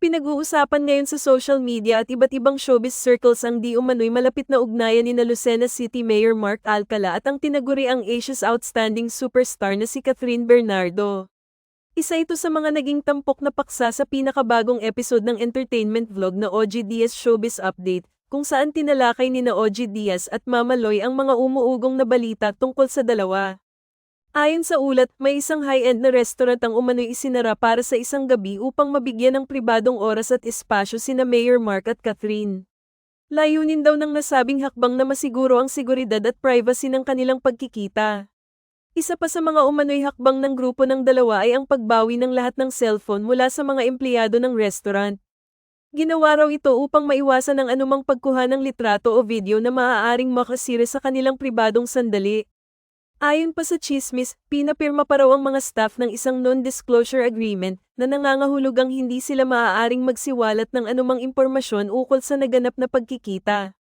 Pinag-uusapan ngayon sa social media at iba't ibang showbiz circles ang di umano'y malapit na ugnayan ni na Lucena City Mayor Mark Alcala at ang tinaguri ang Asia's outstanding superstar na si Catherine Bernardo. Isa ito sa mga naging tampok na paksa sa pinakabagong episode ng entertainment vlog na OG Diaz Showbiz Update, kung saan tinalakay ni na OG Diaz at Mama Loy ang mga umuugong na balita tungkol sa dalawa. Ayon sa ulat, may isang high-end na restaurant ang umano'y isinara para sa isang gabi upang mabigyan ng pribadong oras at espasyo sina Mayor Mark at Catherine. Layunin daw ng nasabing hakbang na masiguro ang seguridad at privacy ng kanilang pagkikita. Isa pa sa mga umano'y hakbang ng grupo ng dalawa ay ang pagbawi ng lahat ng cellphone mula sa mga empleyado ng restaurant. Ginawa raw ito upang maiwasan ang anumang pagkuha ng litrato o video na maaaring makasira sa kanilang pribadong sandali. Ayon pa sa chismis, pinapirma pa raw ang mga staff ng isang non-disclosure agreement na nangangahulugang hindi sila maaaring magsiwalat ng anumang impormasyon ukol sa naganap na pagkikita.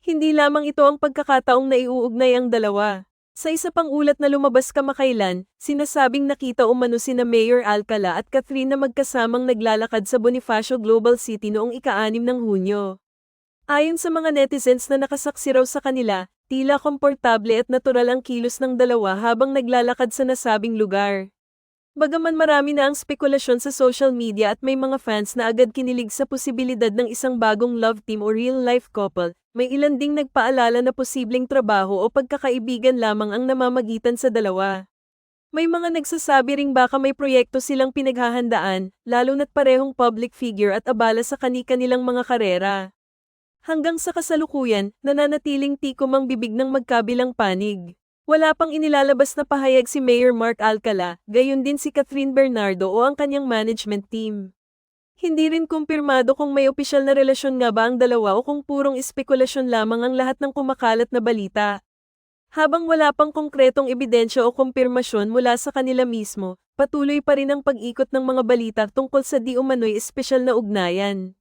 Hindi lamang ito ang pagkakataong naiuugnay ang dalawa. Sa isa pang ulat na lumabas kamakailan, sinasabing nakita umano sina Mayor Alcala at Catherine na magkasamang naglalakad sa Bonifacio Global City noong ika-6 ng Hunyo. Ayon sa mga netizens na nakasaksi raw sa kanila, tila komportable at natural ang kilos ng dalawa habang naglalakad sa nasabing lugar. Bagaman marami na ang spekulasyon sa social media at may mga fans na agad kinilig sa posibilidad ng isang bagong love team o real-life couple, may ilan ding nagpaalala na posibleng trabaho o pagkakaibigan lamang ang namamagitan sa dalawa. May mga nagsasabi ring baka may proyekto silang pinaghahandaan, lalo na't parehong public figure at abala sa kani-kanilang mga karera. Hanggang sa kasalukuyan, nananatiling tikom ang bibig ng magkabilang panig. Wala pang inilalabas na pahayag si Mayor Mark Alcala, gayon din si Catherine Bernardo o ang kanyang management team. Hindi rin kumpirmado kung may opisyal na relasyon nga ba ang dalawa o kung purong espekulasyon lamang ang lahat ng kumakalat na balita. Habang wala pang konkretong ebidensya o kumpirmasyon mula sa kanila mismo, patuloy pa rin ang pag-ikot ng mga balita tungkol sa di umano'y espesyal na ugnayan.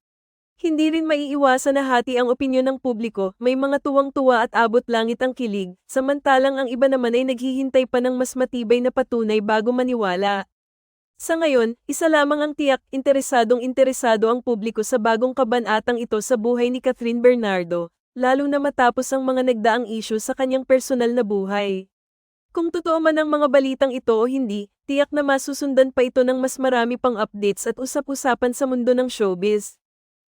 Hindi rin maiiwasan na hati ang opinyon ng publiko, may mga tuwang-tuwa at abot langit ang kilig, samantalang ang iba naman ay naghihintay pa ng mas matibay na patunay bago maniwala. Sa ngayon, isa lamang ang tiyak, interesadong interesado ang publiko sa bagong kabanatang ito sa buhay ni Catherine Bernardo, lalo na matapos ang mga nagdaang issue sa kanyang personal na buhay. Kung totoo man ang mga balitang ito o hindi, tiyak na masusundan pa ito ng mas marami pang updates at usap-usapan sa mundo ng showbiz.